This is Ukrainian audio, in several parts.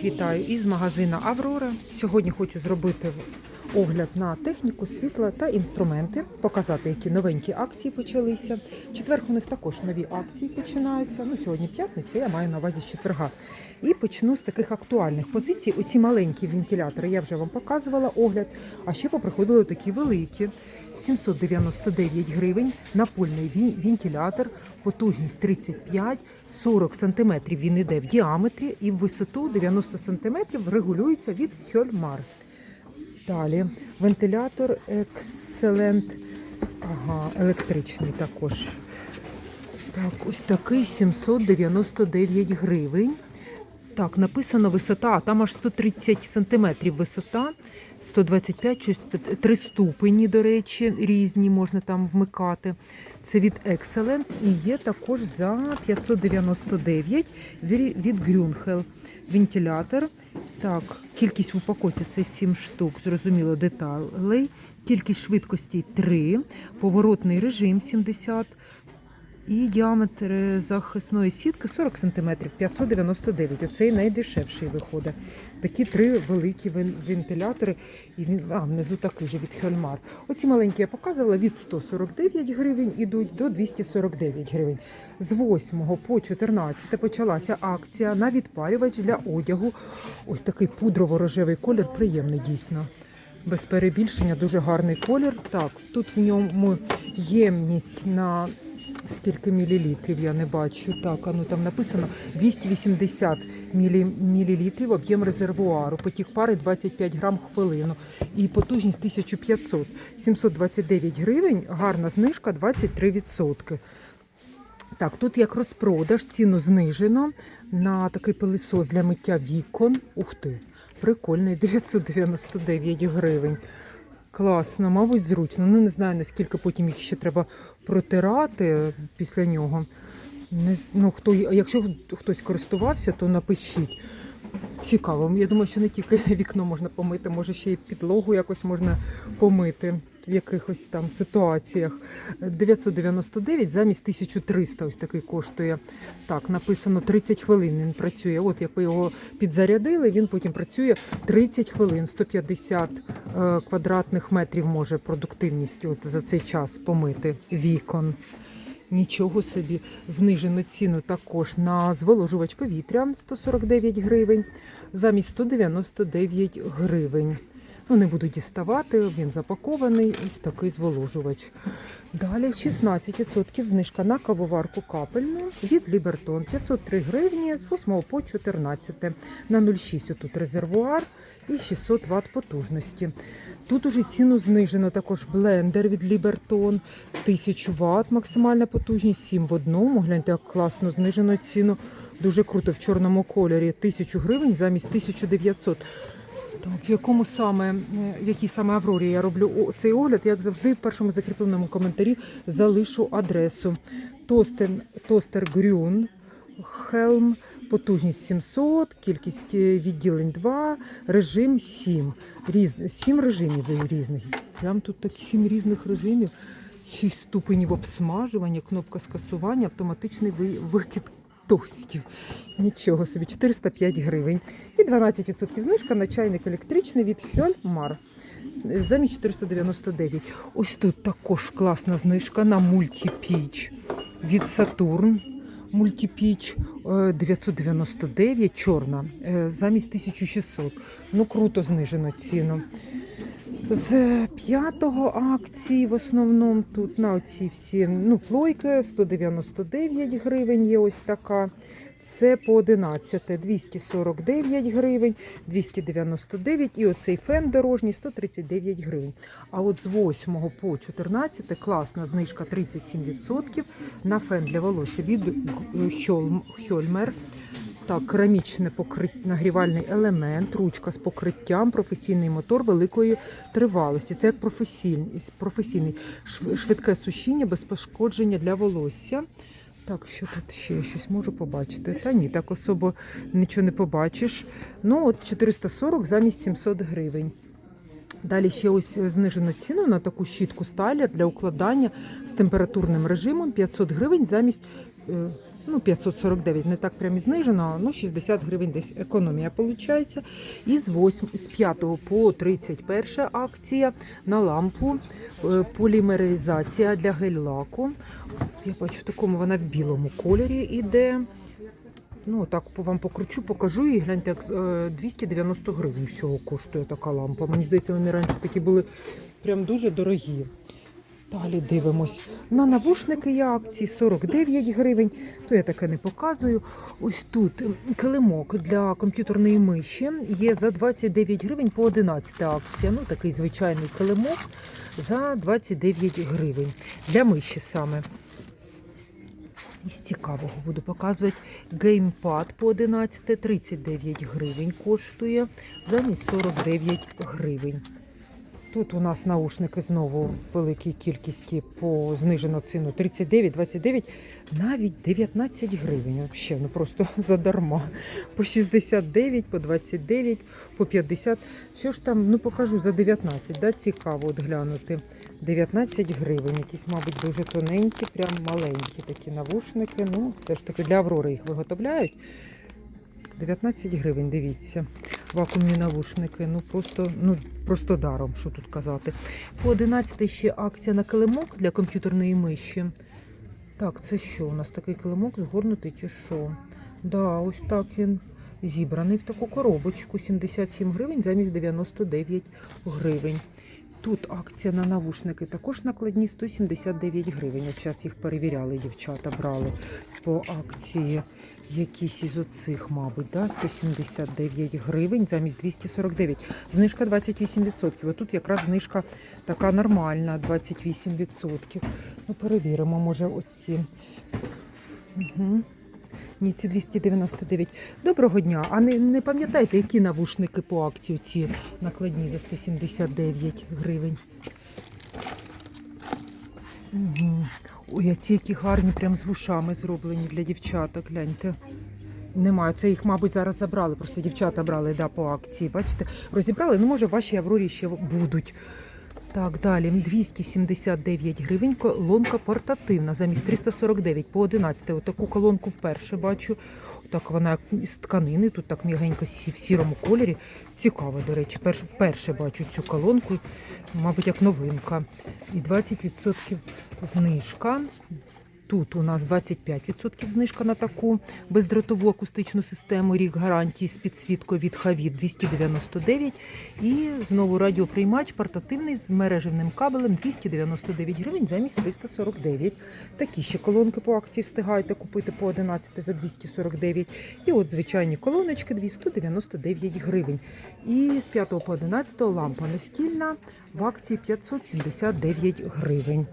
Всіх вітаю із магазина Аврора. Сьогодні хочу зробити огляд на техніку, світла та інструменти, показати, які новенькі акції почалися. В четвер у нас також нові акції починаються. Ну, сьогодні п'ятниця, я маю на увазі з четверга. І почну з таких актуальних позицій. Оці маленькі вентилятори я вже вам показувала огляд. А ще поприходили такі великі. 799 гривень, напольний вентилятор, потужність 35, 40 см він іде в діаметрі і в висоту 90 см регулюється від Хьольмар. Далі вентилятор Excellent, ага, електричний також. Так, ось такий 799 гривень. Так, написано висота, там аж 130 сантиметрів висота, 125, щось три ступені, до речі, різні можна там вмикати. Це від Excellent і є також за 599 від Grünhel. Вентилятор. Так, кількість в упаковці це 7 штук, зрозуміло, деталей. Кількість швидкості 3, поворотний режим 70, і діаметр е, захисної сітки 40 см, 599. Оцей найдешевший виходить. Такі три великі вентилятори. І він, а, внизу такий же від Хельмар. Оці маленькі я показувала від 149 гривень ідуть до 249 гривень. З 8 по 14 почалася акція на відпарювач для одягу. Ось такий пудрово-рожевий колір, приємний дійсно. Без перебільшення, дуже гарний колір. Так, тут в ньому ємність на скільки мілілітрів, я не бачу. Так, а ну там написано 280 мілі, мілілітрів об'єм резервуару. Потік пари 25 грам хвилину. І потужність 1500. 729 гривень, гарна знижка 23%. Так, тут як розпродаж, ціну знижено на такий пилисос для миття вікон. Ух ти, прикольний, 999 гривень. Класно, мабуть, зручно. Ну, не знаю, наскільки потім їх ще треба протирати після нього. Не, ну, хто, якщо хтось користувався, то напишіть. Цікаво. Я думаю, що не тільки вікно можна помити, може ще й підлогу якось можна помити в якихось там ситуаціях. 999 замість 1300 ось такий коштує. Так, написано 30 хвилин він працює. От як ви його підзарядили, він потім працює 30 хвилин, 150 е, квадратних метрів може продуктивність от за цей час помити вікон. Нічого собі, знижено ціну також на зволожувач повітря 149 гривень, замість 199 гривень. Ну, не буду діставати, він запакований, ось такий зволожувач. Далі 16% знижка на кавоварку капельну від Лібертон. 503 гривні з 8 по 14. На 0,6 тут резервуар і 600 Вт потужності. Тут уже ціну знижено також блендер від Лібертон. 1000 Вт максимальна потужність, 7 в одному. Гляньте, як класно знижено ціну. Дуже круто в чорному кольорі. 1000 гривень замість 1900. Так, якому саме, е, в якій саме Аврорі я роблю цей огляд, як завжди, в першому закріпленому коментарі залишу адресу. Тостер, тостер Грюн, Хелм, потужність 700, кількість е, відділень 2, режим 7. Різ, 7 режимів різних. Прям тут так 7 різних режимів. 6 ступенів обсмажування, кнопка скасування, автоматичний викид тостів. Нічого собі, 405 гривень. І 12% знижка на чайник електричний від Хьольмар. Замість 499. Ось тут також класна знижка на мультипіч від Сатурн. Мультипіч е, 999, чорна, е, замість 1600. Ну, круто знижено ціну. З п'ятого акції в основному тут на оці всі ну, плойки 199 гривень є ось така. Це по 11 249 гривень, 299 і оцей фен дорожній 139 гривень. А от з 8 по 14 класна знижка 37% на фен для волосся від Хьольмер. Так, керамічне покрит... нагрівальний елемент, ручка з покриттям, професійний мотор великої тривалості. Це як професійний, швидке сушіння без пошкодження для волосся. Так, що тут ще щось можу побачити? Та ні, так особо нічого не побачиш. Ну, от 440 замість 700 гривень. Далі ще ось знижено ціну на таку щітку сталя для укладання з температурним режимом 500 гривень замість е, Ну, 549 не так прям і знижено, ну 60 гривень десь економія виходить. І з 8, з 5 по 31 акція на лампу е, полімеризація для гель-лаку. Я бачу, в такому вона в білому кольорі іде. Ну, так вам покручу, покажу і гляньте, як е, 290 гривень всього коштує така лампа. Мені здається, вони раніше такі були прям дуже дорогі. Далі дивимось. На навушники є акції 49 гривень, то я таке не показую. Ось тут килимок для комп'ютерної миші є за 29 гривень по 11 акція. Ну, такий звичайний килимок за 29 гривень. Для миші саме. Із цікавого буду показувати. Геймпад по 11 39 гривень коштує, замість 49 гривень. Тут у нас наушники знову в великій кількості по знижену ціну 39, 29, навіть 19 гривень. Взагалі, ну просто задарма. По 69, по 29, по 50. Що ж там, ну покажу за 19, да, цікаво от глянути. 19 гривень, якісь, мабуть, дуже тоненькі, прям маленькі такі навушники. Ну, все ж таки для Аврори їх виготовляють. 19 гривень, дивіться. Вакуумні навушники. Ну просто, ну просто даром, що тут казати. По 11 ще акція на килимок для комп'ютерної миші. Так, це що? У нас такий килимок згорнутий чи що? Да, ось так він зібраний в таку коробочку. 77 гривень замість 99 гривень. Тут акція на навушники також накладні 179 гривень. От зараз їх перевіряли, дівчата брали по акції. Якісь із оцих, мабуть, да? 179 гривень замість 249. Знижка 28%. Отут якраз знижка така нормальна, 28%. Ну, перевіримо, може, оці. Угу. Ні, ці 299. Доброго дня. А не, не пам'ятаєте, які навушники по акції ці накладні за 179 гривень? Угу. Ой, а ці які гарні, прям з вушами зроблені для дівчаток, гляньте. Немає, це їх, мабуть, зараз забрали. Просто дівчата брали да, по акції. Бачите, розібрали. Ну, може, ваші Аврорі ще будуть. Так, далі 279 гривень. Колонка портативна замість 349 по 11. Отаку колонку вперше бачу. Так вона з тканини, тут так м'ягенько в сірому кольорі. Цікаво, до речі, перш, вперше бачу цю колонку, мабуть, як новинка. І 20% знижка. Тут у нас 25% знижка на таку бездротову акустичну систему рік гарантії з підсвіткою від Хавід 299. І знову радіоприймач портативний з мережевним кабелем 299 гривень замість 349. Такі ще колонки по акції встигаєте купити по 11 за 249. І от звичайні колоночки 299 гривень. І з 5 по 11 лампа настільна в акції 579 гривень.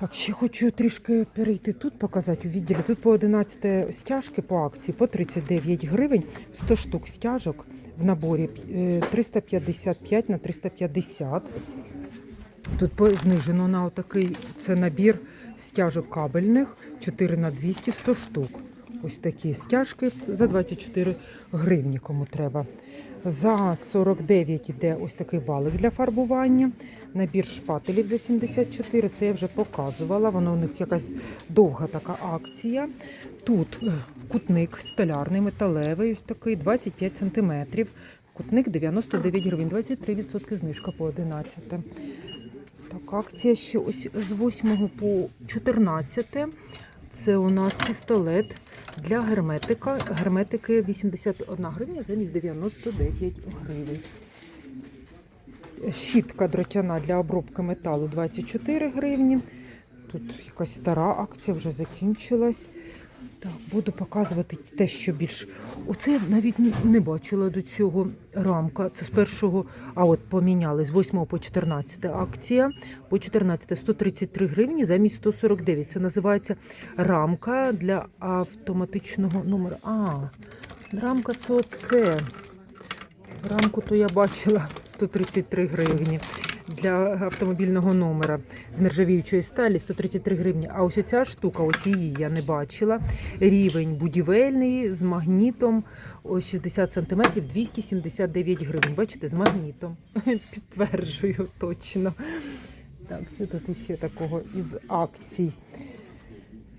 Так, ще хочу трішки перейти тут, показати у відділі. Тут по 11 стяжки по акції по 39 гривень, 100 штук стяжок в наборі е, 355 на 350. Тут знижено на отакий це набір стяжок кабельних 4 на 200, 100 штук. Ось такі стяжки за 24 гривні, кому треба. За 49 іде ось такий валик для фарбування. Набір шпателів за 74. Це я вже показувала. Воно у них якась довга така акція. Тут е, кутник столярний, металевий, ось такий 25 см. Кутник 99 гривень, 23% знижка по 11. Так, акція ще ось з 8 по 14. Це у нас пістолет для герметика. Герметики 81 гривня замість 99 гривень. Щітка дротяна для обробки металу 24 гривні. Тут якась стара акція вже закінчилась. Так, буду показувати те, що більш. Оце я навіть не бачила до цього рамка. Це з першого, а от поміняли з 8 по 14 акція. По 14 133 гривні замість 149. Це називається рамка для автоматичного номера. А, рамка це оце. Рамку то я бачила 133 гривні для автомобільного номера з нержавіючої сталі 133 гривні. А ось ця штука, ось її я не бачила. Рівень будівельний з магнітом ось 60 см 279 гривень. Бачите, з магнітом. Підтверджую точно. Так, що тут іще такого із акцій?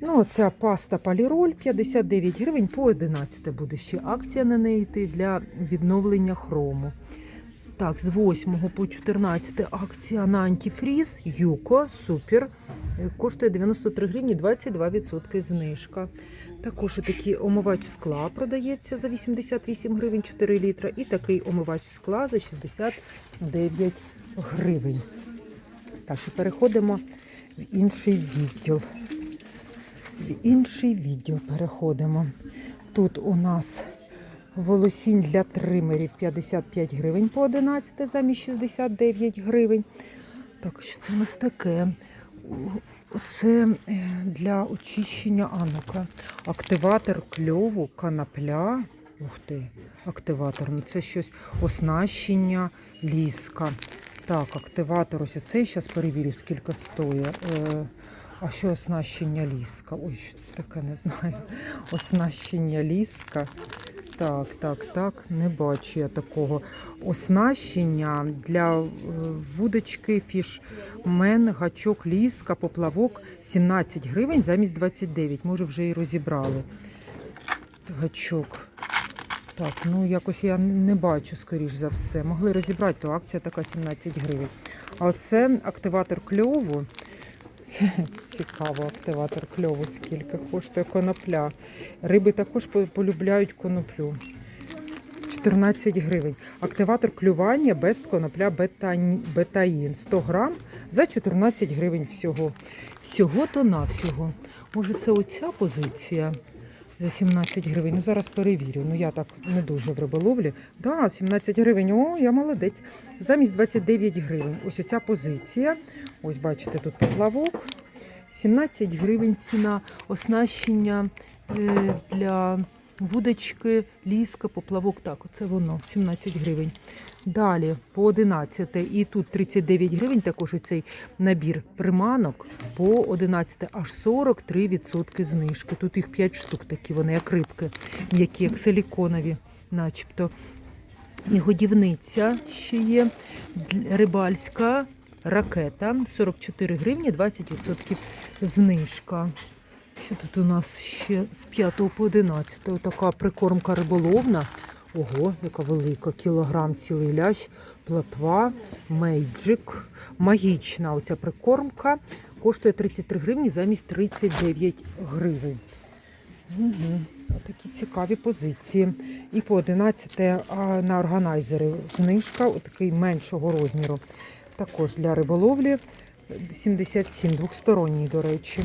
Ну, оця паста Поліроль 59 гривень по 11 буде ще акція на неї йти для відновлення хрому. Так, з 8 по 14 акція на антифріз Юко Супер. Е, Коштує 93 гривні 22% знижка. Також такий омивач скла продається за 88 гривень 4 літра. І такий омивач скла за 69 гривень. Так, і переходимо в інший відділ. В інший відділ переходимо. Тут у нас волосінь для тримерів 55 гривень по 11 замість 69 гривень. Так, що це у нас таке? Оце е, для очищення анука. Активатор кльову, канапля. Ух ти, активатор. Ну це щось оснащення ліска. Так, активатор ось цей. Зараз перевірю, скільки стоїть. Е, а що оснащення ліска? Ой, що це таке, не знаю. Оснащення ліска. Так, так, так, не бачу я такого. Оснащення для е, вудочки фішмен, гачок, ліска, поплавок 17 гривень замість 29. Може, вже і розібрали. Гачок. Так, ну якось я не бачу, скоріш за все. Могли розібрати, то акція така 17 гривень. А оце активатор кльову. Цікаво, активатор кльову скільки коштує конопля. Риби також полюбляють коноплю. 14 гривень. Активатор клювання без конопля бетаїн. 100 грам за 14 гривень всього. Всього то навсього. Може це оця позиція за 17 гривень? Ну зараз перевірю. Ну я так не дуже в риболовлі. Да, 17 гривень. О, я молодець. Замість 29 гривень. Ось оця позиція. Ось бачите, тут поплавок. 17 гривень ціна оснащення е, для вудочки, ліска, поплавок. Так, оце воно, 17 гривень. Далі по 11 і тут 39 гривень, також цей набір приманок по 11 аж 43% знижки. Тут їх 5 штук такі, вони як рибки, м'які, як силіконові, начебто. І годівниця ще є рибальська ракета 44 гривні, 20% знижка. Що тут у нас ще з 5 по 11? Така прикормка риболовна. Ого, яка велика, кілограм цілий лящ, платва, мейджик. Магічна оця прикормка. Коштує 33 гривні замість 39 гривень. Угу. Такі цікаві позиції. І по 11 на органайзери знижка, отакий меншого розміру. Також для риболовлі 77, двосторонній, до речі.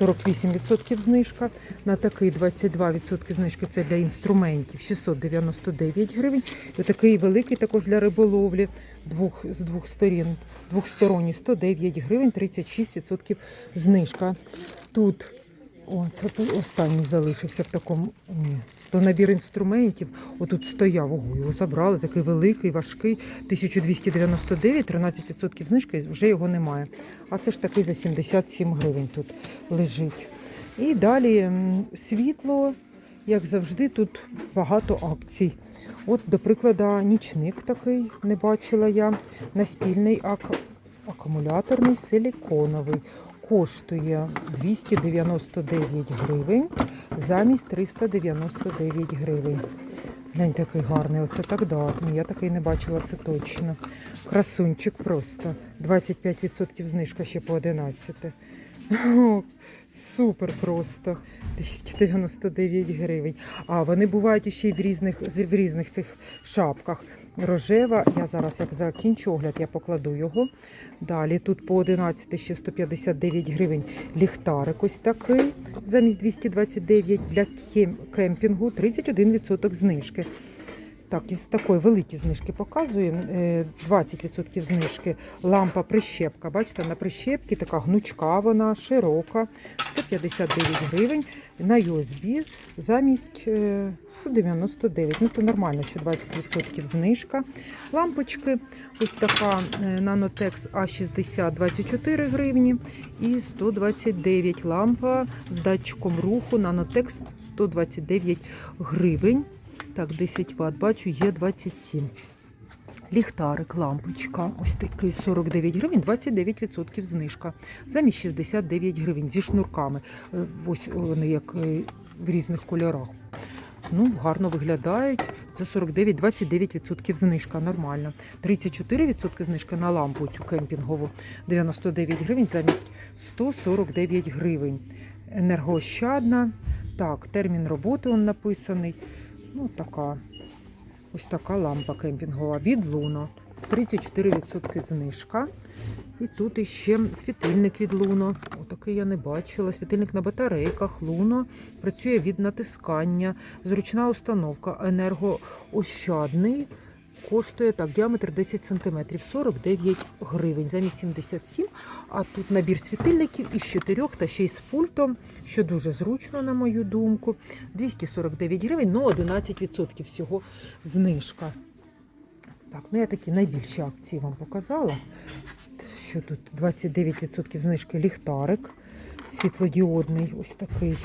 48% знижка. На такий 22% знижки це для інструментів 699 гривень. І такий великий також для риболовлі двох, з двох сторін. Двохсторонній 109 гривень, 36% знижка. Тут о, це по- останній залишився в такому. Ні. То набір інструментів. Отут стояв, ого, його забрали, такий великий, важкий. 1299, 13% знижка, і вже його немає. А це ж такий за 77 гривень тут лежить. І далі світло, як завжди, тут багато акцій. От, до прикладу, нічник такий не бачила я. Настільний ак- акумуляторний силіконовий. Коштує 299 гривень замість 399 гривень. Глянь, такий гарний, оце так да. Я такий не бачила, це точно. Красунчик просто. 25% знижка ще по 11. О, супер просто. 299 гривень. А вони бувають ще й в різних, в різних цих шапках. Рожева, я зараз як закінчу огляд, я покладу його. Далі тут по 11 ще 159 гривень ліхтарик ось такий, замість 229 для кемпінгу 31% знижки. Так, із такої великі знижки показуємо. Е, 20% знижки. Лампа прищепка. Бачите, на прищепці така гнучка, вона широка, 159 гривень. На USB замість е, 199. Ну, то нормально, що 20% знижка. Лампочки, ось така е, Nanotex A60 24 гривні і 129 лампа з датчиком руху Nanotex 129 гривень. Так, 10 Вт, бачу, є 27. Ліхтарик, лампочка. Ось такий 49 гривень, 29% знижка. Замість 69 гривень зі шнурками. Е, Ось вони як е, в різних кольорах. Ну, гарно виглядають. За 49 29% знижка, нормально. 34% знижка на лампу цю кемпінгову. 99 гривень замість 149 гривень. Енергоощадна. Так, термін роботи написаний. Ну, така. Ось така лампа кемпінгова від Луно. З 34% знижка. І тут іще світильник від Луно. Отакий я не бачила. Світильник на батарейках. Луно працює від натискання. Зручна установка. Енергоощадний. Коштує так, діаметр 10 см, 49 гривень, замість 77. А тут набір світильників із 4 та ще й з пультом, що дуже зручно, на мою думку. 249 гривень, ну 11% всього знижка. Так, ну я такі найбільші акції вам показала. Що тут 29% знижки ліхтарик світлодіодний, ось такий.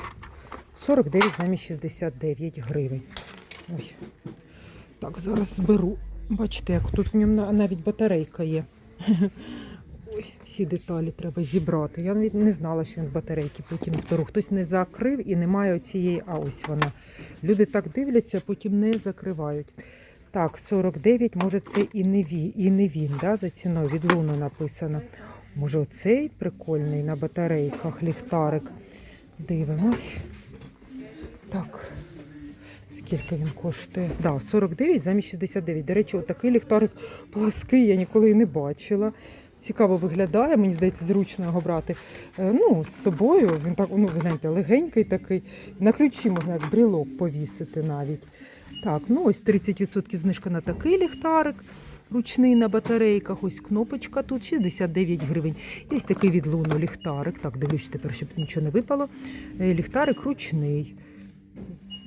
49 замість 69 гривень. Ой. Так, зараз зберу. Бачите, як тут в ньому навіть батарейка є. Ой, всі деталі треба зібрати. Я навіть не знала, що він батарейки потім зберу. Хтось не закрив і немає оцієї, а ось вона. Люди так дивляться, потім не закривають. Так, 49, може це і не він, і не він да, за ціною від луну написано. Може оцей прикольний на батарейках ліхтарик. Дивимось. Так. Скільки він коштує? Да, 49 замість 69. До речі, отакий ліхтарик плаский я ніколи і не бачила. Цікаво виглядає, мені здається, зручно його брати е, ну, з собою. Він так, ну, ви знаєте, легенький такий. На ключі можна як брілок повісити навіть. Так, ну ось 30% знижка на такий ліхтарик. Ручний на батарейках, ось кнопочка тут 69 гривень. Ось такий від луну ліхтарик. Так, дивлюсь тепер, щоб нічого не випало. Е, Ліхтарик ручний.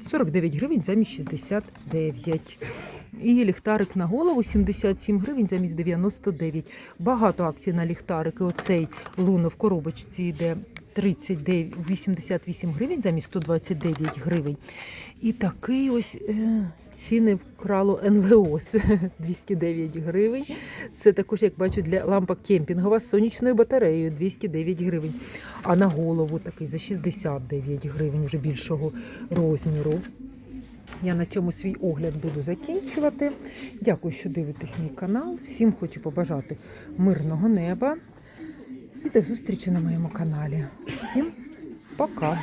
49 гривень замість 69. І ліхтарик на голову 77 гривень замість 99. Багато акцій на ліхтарики. Оцей луно в коробочці йде 39, 88 гривень замість 129 гривень. І такий ось е, ціни вкрало НЛО 209 гривень. Це також, як бачу, для лампа кемпінгова з сонячною батареєю 209 гривень. А на голову такий за 69 гривень, вже більшого розміру. Я на цьому свій огляд буду закінчувати. Дякую, що дивитесь мій канал. Всім хочу побажати мирного неба і до зустрічі на моєму каналі. Всім пока!